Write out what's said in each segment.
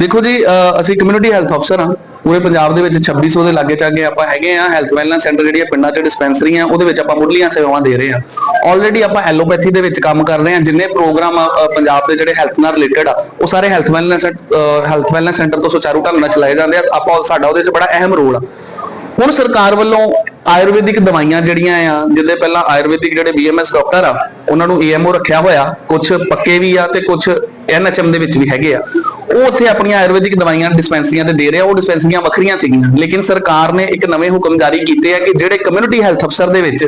ਦੇਖੋ ਜੀ ਅਸੀਂ ਕਮਿਊਨਿਟੀ ਹੈਲਥ ਅਫਸਰ ਹਾਂ। ਪੂਰੇ ਪੰਜਾਬ ਦੇ ਵਿੱਚ 2600 ਦੇ ਲਾਗੇ ਚਾਗੇ ਆਪਾਂ ਹੈਗੇ ਆ ਹੈਲਥ ਵੈਲਨੈਸ ਸੈਂਟਰ ਜਿਹੜੀਆਂ ਪਿੰਡਾਂ 'ਚ ਡਿਸਪੈਂਸਰੀਆਂ ਉਹਦੇ ਵਿੱਚ ਆਪਾਂ ਮੁੱਢਲੀਆਂ ਸੇਵਾਵਾਂ ਦੇ ਰਹੇ ਆ ਆਲਰੇਡੀ ਆਪਾਂ ਐਲੋਪੈਥੀ ਦੇ ਵਿੱਚ ਕੰਮ ਕਰ ਰਹੇ ਆ ਜਿੰਨੇ ਪ੍ਰੋਗਰਾਮ ਪੰਜਾਬ ਦੇ ਜਿਹੜੇ ਹੈਲਥ ਨਾਲ ਰਿਲੇਟਡ ਆ, ਉਹ ਸਾਰੇ health wellness health wellness centre ਤੋਂ ਸੁਚਾਰੂ ਢੰਗ ਨਾਲ ਚਲਾਏ ਜਾਂਦੇ ਆ। ਆਪਾਂ ਸਾਡਾ ਉਹਦੇ 'ਚ ਬੜਾ ਅਹਿਮ ਰੋਲ ਆ। ਹੁਣ ਸਰਕਾਰ ਵੱਲੋਂ ਆਯੁਰਵੈਦਿਕ ਦਵਾਈਆਂ ਜਿਹੜੀਆਂ ਆ, ਜਿਹਦੇ ਪਹਿਲਾਂ ਆਯੁਰਵੈਦਿਕ ਜਿਹੜੇ ਬੀਐਮਐਸ ਡਾਕਟਰ ਆ, ਉਹਨਾਂ ਨੂੰ ਈਐਮਓ ਰੱਖਿਆ ਹੋਇਆ। ਕੁਝ ਪੱਕੇ ਵੀ ਆ ਤੇ ਕੁਝ ਐਨਐਚਐਮ ਦੇ ਵਿੱਚ ਵੀ ਹੈਗੇ ਆ। ਉਹ ਉੱਥੇ ਆਪਣੀਆਂ ਆਯੁਰਵੈਦਿਕ ਦਵਾਈਆਂ ਡਿਸਪੈਂਸਰੀਆਂ ਤੇ ਦੇ ਰਹੇ ਉਹ ਡਿਸਪੈਂਸਰੀਆਂ ਵੱਖਰੀਆਂ ਸੀਗੀਆਂ। ਲੇਕਿਨ ਸਰਕਾਰ ਨੇ ਇੱਕ ਨਵੇਂ ਹੁਕਮ ਜਾਰੀ ਕੀਤੇ ਆ ਕਿ ਜਿਹੜੇ ਕਮਿਊਨਿਟੀ ਹੈਲਥ ਅਫਸਰ ਦੇ ਵਿੱਚ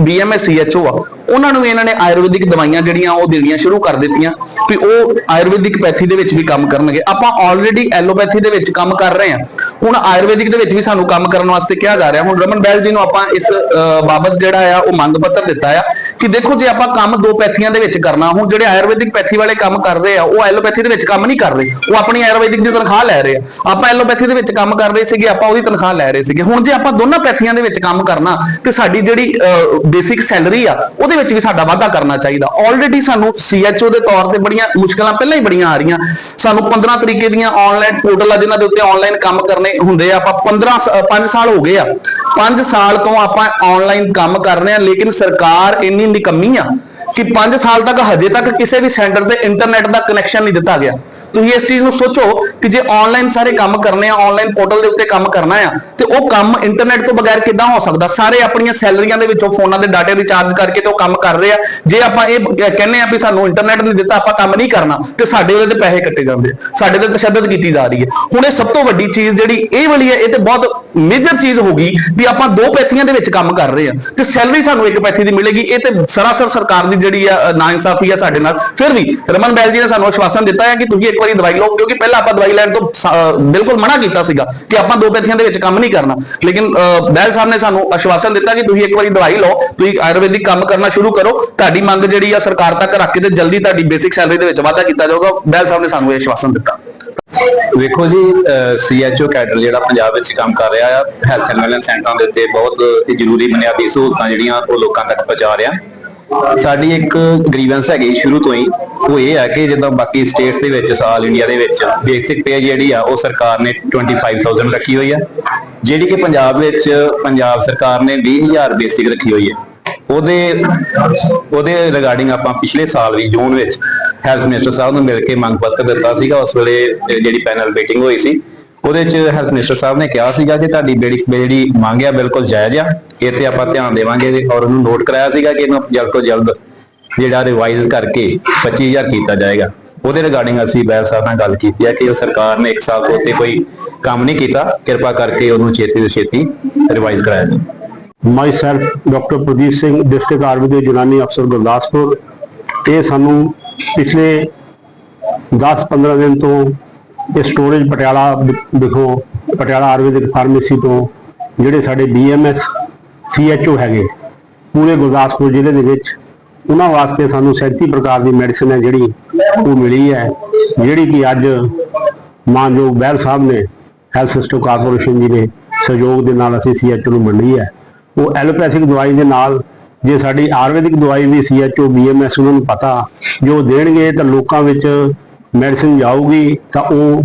ਬੀਐਮਐਸ ਸੀਐਚਓ ਆ, ਉਹਨਾਂ ਨੂੰ ਇਹਨਾਂ ਨੇ ਆਯੁਰਵੈਦਿਕ ਦਵਾਈਆਂ ਜਿਹੜੀਆਂ ਉਹ ਦੇਣੀਆਂ ਸ਼ੁਰੂ ਕਰ ਦਿੱਤੀਆਂ ਵੀ ਉਹ ਆਯੁਰਵੈਦਿਕ ਪੈਥੀ ਦੇ ਵਿੱਚ ਵੀ ਕੰਮ ਕਰਨਗੇ। ਆਪਾਂ ਆਲਰੇਡੀ ਐਲੋਪੈਥੀ ਦੇ ਵਿੱਚ ਕੰਮ ਕਰ ਰਹੇ ਹਾਂ ਹੁਣ ਆਯੁਰਵੈਦਿਕ ਦੇ ਵਿੱਚ ਵੀ ਸਾਨੂੰ ਕੰਮ ਕਰਨ ਵਾਸਤੇ ਕਿਹਾ ਜਾ ਰਿਹਾ। ਹੁਣ ਰਮਨ ਬੈਲ ਜੀ ਨੂੰ ਆਪਾਂ ਇਸ ਬਾਬਤ ਜਿਹੜਾ ਆ, ਉਹ ਮੰਗ ਪੱਤਰ ਦਿੱਤਾ ਆ ਕਿ ਦੇਖੋ ਜੇ ਆਪਾਂ ਕੰਮ ਦੋ ਪੈਥੀਆਂ ਦੇ ਵਿੱਚ ਕਰਨਾ, ਹੁਣ ਜਿਹੜੇ ਆਯੁਰਵੈਦਿਕ ਪੈਥੀ ਵਾਲੇ ਕੰਮ ਕਰ ਰਹੇ ਆ, ਉਹ ਐਲੋਪੈਥੀ ਦੇ ਵਿੱਚ ਕੰਮ ਨਹੀਂ ਕਰ ਰਹੇ, ਉਹ ਆਪਣੀ ਆਯੁਰਵੈਦਿਕ ਦੀ ਤਨਖਾਹ ਲੈ ਰਹੇ ਆ। ਆਪਾਂ ਐਲੋਪੈਥੀ ਦੇ ਵਿੱਚ ਕੰਮ ਕਰ ਰਹੇ ਸੀਗੇ, ਆਪਾਂ ਉਹਦੀ ਤਨਖਾਹ ਲੈ ਰਹੇ ਸੀਗੇ। ਹੁਣ ਜੇ ਆਪਾਂ ਦੋਨਾਂ ਪੈਥੀਆਂ ਦੇ ਵਿੱਚ ਕੰਮ ਕਰਨਾ, ਤੇ ਸਾਡੀ ਜਿਹੜੀ ਬੇਸਿਕ ਸੈਲਰੀ ਆ, ਉਹਦੇ ਵਿੱਚ ਵੀ ਸਾਡਾ ਵਾਧਾ ਕਰਨਾ ਚਾਹੀਦਾ। ਆਲਰੇਡੀ ਸਾਨੂੰ ਸੀਐਚਓ ਦੇ ਤੌਰ ਤੇ ਬੜੀਆਂ ਮੁਸ਼ਕਲਾਂ ਪਹਿਲਾਂ ਹੀ ਬੜੀਆਂ ਆ ਰਹੀਆਂ। ਸਾਨੂੰ 15 ਤਰੀਕੇ ਦੀਆਂ ਆਨਲਾਈਨ ਪੋਰਟਲ ਆ, ਜਿਨ੍ਹਾਂ ਦੇ ਉੱਤੇ ਆਨਲਾਈਨ ਕੰਮ ਕਰਨੇ ਹੁੰਦੇ ਆ। ਆਪਾਂ 15 5 ਸਾਲ ਹੋ ਗਏ ਆ। 5 ਸਾਲ ਤੋਂ ਆਪਾਂ ਆਨਲਾਈਨ ਕੰਮ ਕਰ ਰਹੇ ਹਾਂ, ਲੇਕਿਨ ਸਰਕਾਰ ਇੰਨੀ ਨਿਕੰਮੀ ਆ ਕਿ 5 ਸਾਲ ਤੱਕ ਹਜੇ ਤੱਕ ਕਿਸੇ ਵੀ ਸੈਂਟਰ ਤੇ ਇੰਟਰਨੈਟ ਦਾ ਕਨੈਕਸ਼ਨ ਨਹੀਂ ਦਿੱਤਾ ਗਿਆ। ਤੁਸੀਂ ਇਸ ਚੀਜ਼ ਨੂੰ ਸੋਚੋ ਕਿ ਜੇ ਆਨਲਾਈਨ ਸਾਰੇ ਕੰਮ ਕਰਨੇ ਆ ਆਨਲਾਈਨ ਪੋਰਟਲ ਦੇ ਉੱਤੇ ਕੰਮ ਕਰਨਾ ਆ ਤੇ ਉਹ ਕੰਮ ਇੰਟਰਨੈਟ ਤੋਂ ਬਗੈਰ ਕਿੱਦਾਂ ਹੋ ਸਕਦਾ? ਸਾਰੇ ਆਪਣੀਆਂ ਸੈਲਰੀਆਂ ਦੇ ਵਿੱਚੋਂ ਫੋਨਾਂ ਦੇ ਡਾਟੇ ਰਿਚਾਰਜ ਕਰਕੇ ਤੇ ਉਹ ਕੰਮ ਕਰ ਰਹੇ ਆ। ਜੇ ਆਪਾਂ ਇਹ ਬ- ਆ ਵੀ ਸਾਨੂੰ ਇੰਟਰਨੈਟ ਨਹੀਂ ਦਿੱਤਾ ਆਪਾਂ ਕੰਮ ਨਹੀਂ ਕਰਨਾ ਤੇ ਸਾਡੇ ਉਹਦੇ ਤੇ ਪੈਸੇ ਕੱਟੇ ਜਾਂਦੇ ਸਾਡੇ ਤੇ ਤਸ਼ੱਦਦ ਕੀਤੀ ਜਾ ਰਹੀ ਹੈ। ਹੁਣ ਇਹ ਸਭ ਤੋਂ ਵੱਡੀ ਚੀਜ਼ ਜਿਹੜੀ ਇਹ ਵਾਲੀ ਹੈ ਇਹ ਤੇ ਬਹੁਤ ਮੇਜਰ ਚੀਜ਼ ਹੋ ਗਈ ਵੀ ਆਪਾਂ ਦੋ ਪੈਥੀਆਂ ਦੇ ਵਿੱਚ ਕੰਮ ਕਰ ਰਹੇ ਆ। ਤੇ ਸੈਲਰੀ ਸਾਨੂੰ ਇੱਕ ਪੈਥੀ ਦੀ ਮਿਲੇਗੀ ਇਹ ਤੇ ਸਰਾਸਰ ਸਰਕਾਰ ਦੀ ਜਿਹੜੀ ਆ ਅ, ਨਾਇਨਸਾਫੀ ਆ ਸਾਡੇ ਨਾਲ। ਫਿਰ ਵੀ ਰਮਨ ਬੈਲ ਜੀ ਨੇ ਸਾਨੂੰ ਆਸ਼ਵਾਸਨ ਦਿੱਤਾ ਹੈ ਕਿ ਤੁਸੀਂ ਇੱਕ ਵਾਰੀ ਦਵਾਈ ਲਓ ਕਿਉਂਕਿ ਪਹਿਲਾਂ ਆਪਾਂ ਦਵਾਈ ਤੋਂ ਬਿਲਕੁਲ ਮਨਾ ਕੀਤਾ ਸੀਗਾ ਕਿ ਆਪਾਂ ਦੋ ਪੈਥੀਆਂ ਦੇ ਵਿੱਚ ਕੰਮ ਨਹੀਂ ਕਰਨਾ। ਲੇਕਿਨ ਅ, ਸਾਹਿਬ ਨੇ ਸਾਨੂੰ ਆਸ਼ਵਾਸਨ ਦਿੱਤਾ ਕਿ ਤੁਸੀਂ ਇੱਕ ਵਾਰੀ ਦਵਾਈ ਲਓ ਤੁਸੀਂ ਆਯੁਰਵੈਦਿਕ ਕੰਮ ਕਰਨਾ ਸ਼ੁਰੂ ਕਰੋ ਤੁਹਾਡੀ ਮੰਗ ਜਿਹੜੀ ਆ ਸਰਕਾਰ ਤੱਕ ਰੱਖ ਕੇ ਤੇ ਜਲਦੀ ਤੁਹਾਡੀ ਬੇਸਿਕ ਸੈਲਰੀ ਦੇ ਵਿੱਚ ਵਾਧਾ ਕੀਤਾ ਜਾਊਗਾ। ਬੈਲ ਸਾਹਿਬ ਨੇ ਸਾਨੂੰ ਇਹ ਆਸ਼ਵਾਸਨ ਦਿੱਤਾ। ਵੇਖੋ ਜੀ ਸੀਐਚਓ ਕੈਡਰ ਜਿਹੜਾ ਪੰਜਾਬ ਵਿੱਚ ਕੰਮ ਕਰ ਰਿਹਾ ਆ ਹੈਲਥ ਐਂਡ ਵੈਲਨੈਸ ਸੈਂਟਰਾਂ ਦੇ ਉੱਤੇ ਬਹੁਤ ਜ਼ਰੂਰੀ ਬੁਨਿਆਦੀ ਸਹੂਲਤਾਂ ਜਿਹੜੀਆਂ ਉਹ ਲੋਕਾਂ ਤੱਕ ਪਹੁੰਚਾ ਰਿਹਾ। ਸਾਡੀ ਇੱਕ ਗ੍ਰੀਵੈਂਸ ਹੈਗੀ ਸ਼ੁਰੂ ਤੋਂ ਹੀ। ਉਹ ਇਹ ਆ ਕਿ ਜਿੱਦਾਂ ਬਾਕੀ ਸਟੇਟਸ ਦੇ ਵਿੱਚ, ਸਾਲ ਇੰਡੀਆ ਦੇ ਵਿੱਚ ਬੇਸਿਕ ਪੇ ਜਿਹੜੀ ਆ, ਉਹ ਸਰਕਾਰ ਨੇ 25000 ਰੱਖੀ ਹੋਈ ਆ। ਜਿਹੜੀ ਕਿ ਪੰਜਾਬ ਵਿੱਚ, ਪੰਜਾਬ ਸਰਕਾਰ ਨੇ 20000 ਬੇਸਿਕ ਰੱਖੀ ਹੋਈ ਹੈ ਉਹਦੇ ਉਹਦੇ ਰਿਗਾਰਡਿੰਗ ਆਪਾਂ ਪਿਛਲੇ ਸਾਲ ਵੀ ਜੂਨ ਵਿੱਚ ਹੈਲਥ ਮਿਨਿਸਟਰ ਸਾਹਿਬ ਨੂੰ ਮਿਲ ਕੇ ਮੰਗ ਪੱਤਰ ਦਿੱਤਾ ਸੀਗਾ। ਉਸ ਵੇਲੇ ਜਿਹੜੀ ਪੈਨਲ ਮੀਟਿੰਗ ਹੋਈ ਸੀ ਉਹਦੇ ਚ ਹੈਲਥ ਮਿਨਿਸਟਰ ਸਾਹਿਬ ਨੇ ਕਿਹਾ ਸੀਗਾ ਕਿ ਤੁਹਾਡੀ ਬੇੜੀ ਜਿਹੜੀ ਮੰਗ ਆ ਬਿਲਕੁਲ ਜਾਇਜ਼ ਆ, ਇਹ ਤੇ ਆਪਾਂ ਧਿਆਨ ਦੇਵਾਂਗੇ ਔਰ ਉਹਨੂੰ ਨੋਟ ਕਰਾਇਆ ਸੀਗਾ ਕਿ ਇਹਨੂੰ ਜਲਦ ਤੋਂ ਜਲਦ ਜਿਹੜਾ ਰਿਵਾਈਜ਼ ਕਰਕੇ 25000 ਕੀਤਾ ਜਾਏਗਾ। ਉਹਦੇ ਰਿਗਾਰਡਿੰਗ ਅਸੀਂ ਬੈਲ ਸਾਹਿਬ ਨਾਲ ਗੱਲ ਕੀਤੀ ਹੈ ਕਿ ਉਹ ਸਰਕਾਰ ਨੇ 1 ਸਾਲ ਤੋਂ ਉੱਤੇ ਕੋਈ ਕੰਮ ਨਹੀਂ ਕੀਤਾ, ਕਿਰਪਾ ਕਰਕੇ ਉਹਨੂੰ ਛੇਤੀ ਤੋਂ ਛੇਤੀ ਰਿਵਾਈਜ਼ ਕਰਾਇਆ ਜਾਵੇ। My myself doctor Pradeep Singh district army ਦੇ ਯੂਨਾਨੀ ਅਫਸਰ ਗੁਰਦਾਸਪੁਰ। ਇਹ ਸਾਨੂੰ ਪਿਛਲੇ 10-15 ਦਿਨ ਤੋਂ ਇਹ ਸਟੋਰੇਜ ਪਟਿਆਲਾ ਵਿ- ਪਟਿਆਲਾ ਆਯੁਰਵੈਦਿਕ ਫਾਰਮੇਸੀ ਤੋਂ ਜਿਹੜੇ ਸਾਡੇ ਬੀਐਮਐਸ ਸੀਐਚਓ ਹੈਗੇ, ਪੂਰੇ ਗੁਰਦਾਸਪੁਰ ਜ਼ਿਲ੍ਹੇ ਦੇ ਵਿੱਚ, ਉਹਨਾਂ ਵਾਸਤੇ ਸਾਨੂੰ 37 ਪ੍ਰਕਾਰ ਦੀ ਮੈਡੀਸਿਨ ਹੈ ਜਿਹੜੀ ਉਹ ਮਿਲੀ ਹੈ, ਜਿਹੜੀ ਕਿ ਅੱਜ ਮਾਨਯੋਗ ਬੈਲ ਸਾਹਿਬ ਨੇ ਹੈਲਥ ਸਿਸਟਮ ਕਾਰਪੋਰੇਸ਼ਨ ਜੀ ਦੇ ਸਹਿਯੋਗ ਦੇ ਨਾਲ ਅਸੀਂ ਸੀਐਚਓ ਨੂੰ ਵੰਡੀ ਹੈ। ਉਹ ਐਲੋਪੈਥਿਕ ਦਵਾਈ ਦੇ ਨਾਲ, ਜੇ ਸਾਡੀ ਆਯੁਰਵੈਦਿਕ ਦਵਾਈ ਵੀ ਸੀਐਚਓ ਬੀਐਮਐਸ ਉਹਨਾਂ ਨੂੰ ਪਤਾ ਜੋ ਦੇਣਗੇ ਤਾਂ ਲੋਕਾਂ ਵਿੱਚ ਮੈਡੀਸਿਨ ਜਾਊਗੀ ਤਾਂ ਉਹ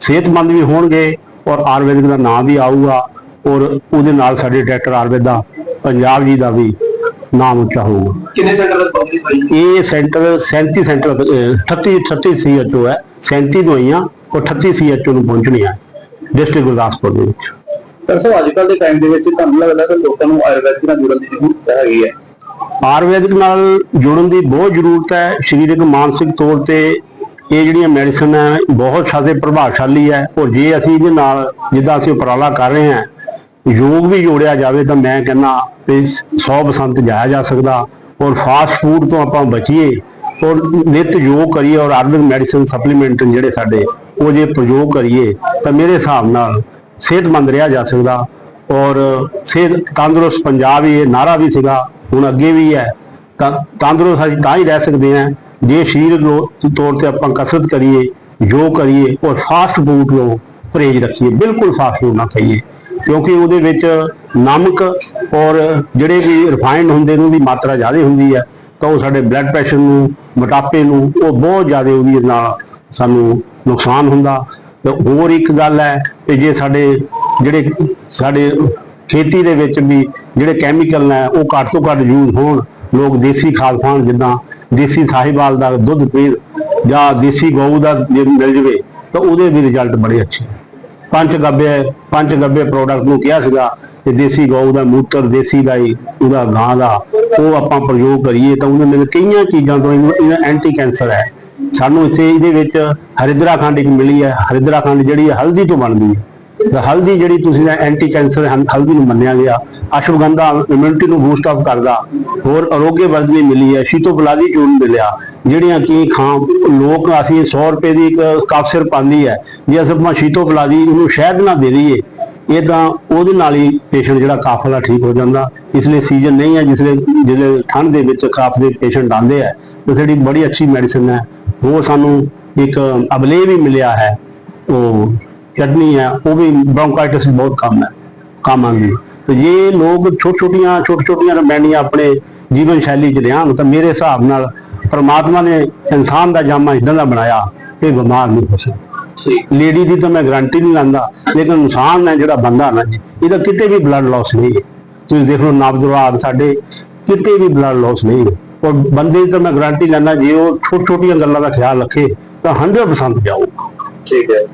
ਸਿਹਤਮੰਦ ਵੀ ਹੋਣਗੇ ਔਰ ਆਯੁਰਵੈਦਿਕ ਦਾ ਨਾਮ ਵੀ ਆਊਗਾ ਔਰ ਉਹਦੇ ਨਾਲ ਸਾਡੇ ਡਾਕਟਰ ਆਯੁਰਵੇਦਾ ਪੰਜਾਬ ਜੀ ਦਾ ਵੀ ਨਾਮ ਉੱਚਾ ਹੋਊਗਾ। ਕਿੰਨੇ ਸੈਂਟਰ ਭਾਈ? ਇਹ ਸੈਂਟਰ 37 ਸੈਂਟਰ ਅਹ, 38 38 ਸੀਐਚਓ ਹੈ। 37 ਦਵਾਈਆਂ ਔਰ 38 ਸੀਐਚਓ ਨੂੰ ਪਹੁੰਚਣੀਆਂ ਡਿਸਟ੍ਰਿਕਟ ਗੁਰਦਾਸਪੁਰ ਦੇ ਵਿੱਚ। ਸਰ ਅੱਜ ਕੱਲ ਦੇ ਟਾਈਮ ਦੇ ਵਿੱਚ ਤੁਹਾਨੂੰ ਲੱਗਦਾ ਕਿ ਲੋਕਾਂ ਨੂੰ ਆਯੁਰਵੈਦਿਕ ਨਾਲ ਜੁੜਨ ਦੀ ਜ਼ਰੂਰਤ ਹੈਗੀ ਹੈ। ਆਯੁਰਵੈਦਿਕ ਨਾਲ ਜੁੜਨ ਦੀ ਬਹੁਤ ਜ਼ਰੂਰਤ ਹੈ। ਸਰੀਰਕ ਮਾਨਸਿਕ ਤੌਰ ਤੇ ਇਹ ਜਿਹੜੀਆਂ ਮੈਡੀਸਨ ਹੈ ਬਹੁਤ ਜ਼ਿਆਦਾ ਪ੍ਰਭਾਵਸ਼ਾਲੀ ਹੈ ਔਰ ਜੇ ਅਸੀਂ ਇਹਦੇ ਨਾਲ, ਜਿੱਦਾਂ ਅਸੀਂ ਉਪਰਾਲਾ ਕਰ ਰਹੇ ਹਾਂ, ਯੋਗ ਵੀ ਜੋੜਿਆ ਜਾਵੇ ਤਾਂ ਮੈਂ ਕਹਿੰਦਾ ਕਿ 100% ਜਾਇਆ ਜਾ ਸਕਦਾ ਔਰ ਫਾਸਟ ਫੂਡ ਤੋਂ ਆਪਾਂ ਬਚੀਏ ਔਰ ਨਿਤ ਯੋਗ ਕਰੀਏ ਔਰ ਆਯੁਰਵੈਦਿਕ ਮੈਡੀਸਨ ਸਪਲੀਮੈਂਟ ਜਿਹੜੇ ਸਾਡੇ, ਉਹ ਜੇ ਪ੍ਰਯੋਗ ਕਰੀਏ ਤਾਂ ਮੇਰੇ ਹਿਸਾਬ ਨਾਲ ਸਿਹਤਮੰਦ ਰਿਹਾ ਜਾ ਸਕਦਾ ਔਰ ਸਿਹਤ ਤੰਦਰੁਸਤ ਪੰਜਾਬ ਹੀ ਇਹ ਨਾਰਾ ਵੀ ਸੀਗਾ, ਹੁਣ ਅੱਗੇ ਵੀ ਹੈ, ਤਾਂ ਤੰਦਰੁਸਤ ਅਸੀਂ ਤਾਂ ਹੀ ਰਹਿ ਸਕਦੇ ਹਾਂ ਜੇ ਸਰੀਰ ਲੋ- ਤੌਰ ਤੇ ਆਪਾਂ ਕਸਰਤ ਕਰੀਏ, ਯੋਗ ਕਰੀਏ ਔਰ ਫਾਸਟ ਫੂਡ ਤੋਂ ਪਰਹੇਜ਼ ਰੱਖੀਏ, ਬਿਲਕੁਲ ਫਾਸਟ ਫੂਡ ਨਾ ਖਾਈਏ, ਕਿਉਂਕਿ ਉਹਦੇ ਵਿੱਚ ਨਮਕ ਔਰ ਜਿਹੜੇ ਵੀ ਰਿਫਾਈਨਡ ਹੁੰਦੇ ਨੇ, ਉਹਦੀ ਮਾਤਰਾ ਜ਼ਿਆਦਾ ਹੁੰਦੀ ਹੈ, ਤਾਂ ਉਹ ਸਾਡੇ ਬਲੱਡ ਪ੍ਰੈਸ਼ਰ ਨੂੰ, ਮੋਟਾਪੇ ਨੂੰ, ਉਹ ਬਹੁਤ ਜ਼ਿਆਦਾ ਉਹਦੀ ਨਾਲ ਸਾਨੂੰ ਨੁਕਸਾਨ ਹੁੰਦਾ। ਤੇ ਹੋਰ ਇੱਕ ਗੱਲ ਹੈ ਕਿ ਜੇ ਸਾਡੇ ਜਿਹੜੇ ਸਾਡੇ ਖੇਤੀ ਦੇ ਵਿੱਚ ਵੀ ਜਿਹੜੇ ਕੈਮੀਕਲ ਨੇ, ਉਹ ਘੱਟ ਤੋਂ ਘੱਟ ਯੂਜ਼ ਹੋਣ, ਲੋਕ ਦੇਸੀ ਖਾਦ ਖਾਣ ਜਿੱਦਾਂ ਦੇਸੀ ਸਾਹੀਵਾਲ ਦਾ ਦੁੱਧ ਪੀਣ ਜਾਂ ਦੇਸੀ ਗਊ ਦਾ ਜੇ ਮਿਲ ਜਵੇ ਤਾਂ ਉਹਦੇ ਵੀ ਰਿਜ਼ਲਟ ਬੜੇ ਅੱਛੇ ਨੇ। ਪੰਜ ਗੱਬੇ ਪੰਜ ਗੱਬੇ ਪ੍ਰੋਡਕਟ ਨੂੰ ਕਿਹਾ ਸੀਗਾ ਕਿ ਦੇਸੀ ਗਊ ਦਾ ਮੂਤਰ, ਦੇਸੀ ਗਾਈ ਉਹਦਾ ਗਾਂ ਦਾ ਉਹ ਆਪਾਂ ਪ੍ਰਯੋਗ ਕਰੀਏ ਤਾਂ ਉਹਨੇ ਮੈਨੂੰ ਕਈਆਂ ਚੀਜ਼ਾਂ ਤੋਂ ਇਹਦਾ ਐਂਟੀ ਕੈਂਸਰ ਹੈ। ਸਾਨੂੰ ਇੱਥੇ ਇਹਦੇ ਵਿੱਚ ਹਰਿਦਰਾ ਖੰਡ ਇੱਕ ਮਿਲੀ ਹੈ। ਹਰਿਦਰਾ ਖੰਡ ਜਿਹੜੀ ਹਲਦੀ ਤੋਂ ਬਣਦੀ ਹੈ। ਹਲਦੀ ਜਿਹੜੀ ਤੁਸੀਂ ਐਂਟੀ ਕੈਂਸਰ ਹਲਦੀ ਨੂੰ ਮੰਨਿਆ ਗਿਆ, ਅਸ਼ਵਗੰਧਾ ਇਮਿਊਨਿਟੀ ਨੂੰ ਬੂਸਟ ਅਪ ਕਰਦਾ, ਹੋਰ ਅਰੋਗੇ ਵਰਧਨੀ ਮਿਲੀ ਹੈ ਸ਼ੀਤੋਪਲਾਦੀ ਚੂਰਨ ਮਿਲਿਆ, ਜਿਹੜੀਆਂ ਕਿ ਖਾਂ, ਲੋਕ ਅਸੀਂ 100 ਰੁਪਏ ਦੀ ਇੱਕ ਕੱਪ ਸਿਰ ਪਾਉਂਦੀ ਹੈ, ਜੇ ਅਸੀਂ ਆਪਾਂ ਸ਼ੀਤੋਪਲਾਦੀ ਉਹਨੂੰ ਸ਼ਹਿਦ ਨਾ ਦੇ ਦਈਏ, ਇਹ ਤਾਂ ਉਹਦੇ ਨਾਲ ਹੀ ਪੇਸ਼ੈਂਟ ਜਿਹੜਾ ਕਾਫਲਾ ਠੀਕ ਹੋ ਜਾਂਦਾ, ਇਸ ਲਈ ਸੀਜ਼ਨ ਨਹੀਂ ਹੈ, ਜਿਸ ਲਈ ਜਿਹੜੇ ਠੰਡ ਦੇ ਵਿੱਚ ਕਾਫ ਦੇ ਪੇਸ਼ੈਂਟ ਆਉਂਦੇ ਆ ਤੇ ਜਿਹੜੀ ਬੜੀ ਅੱਛੀ ਮੈਡੀਸਨ ਹੈ, ਉਹ ਸਾਨੂੰ ਇੱਕ ਅਬਲੇ ਵੀ ਮਿਲਿਆ ਹੈ, ਉਹ ਚਟਨੀ ਹੈ ਉਹ ਵੀ ਬ੍ਰੌਂਕਾਈਟਿਸ ਵਿੱਚ ਬਹੁਤ ਕੰਮ ਹੈ ਕੰਮ ਆਉਂਦੀ ਹੈ। ਤੇ ਜੇ ਲੋਕ ਛੋਟ ਛੋਟੀਆਂ ਛੋਟ ਛੋਟੀਆਂ ਰਮੈਣੀਆਂ ਆਪਣੇ ਜੀਵਨ ਸ਼ੈਲੀ ਚ ਲਿਆਉਣ ਤਾਂ ਮੇਰੇ ਹਿਸਾਬ ਨਾਲ ਪ੍ਰਮਾਤਮਾ ਨੇ ਇਨਸਾਨ ਦਾ ਜਾਮਾ ਇਦਾਂ ਦਾ ਬਣਾਇਆ ਕਿ ਬਿਮਾਰ ਨਹੀਂ ਹੋ ਸਕਦਾ। ਲੇਡੀ ਦੀ ਤਾਂ ਮੈਂ ਗਾਰੰਟੀ ਨਹੀਂ ਲਾਂਦਾ ਲੇਕਿਨ ਇਨਸਾਨ ਹੈ ਜਿਹੜਾ ਬੰਦਾ ਨਾ ਜੀ ਇਹਦਾ ਕਿਤੇ ਵੀ ਬਲੱਡ ਲਾਸ ਨਹੀਂ ਹੈ। ਤੁਸੀਂ ਦੇਖ ਲਓ ਨਵਜਵਾਨ ਸਾਡੇ ਕਿਤੇ ਵੀ ਬਲੱਡ ਲਾਸ ਨਹੀਂ ਹੈ। ਔਰ ਬੰਦੇ ਦੀ ਤਾਂ ਮੈਂ ਗਾਰੰਟੀ ਲੈਂਦਾ ਜੇ ਉਹ ਛੋਟ ਛੋਟੀਆਂ ਗੱਲਾਂ ਦਾ ਖਿਆਲ ਰੱਖੇ ਤਾਂ 100% ਜਾਊਗਾ। ਠੀਕ ਹੈ।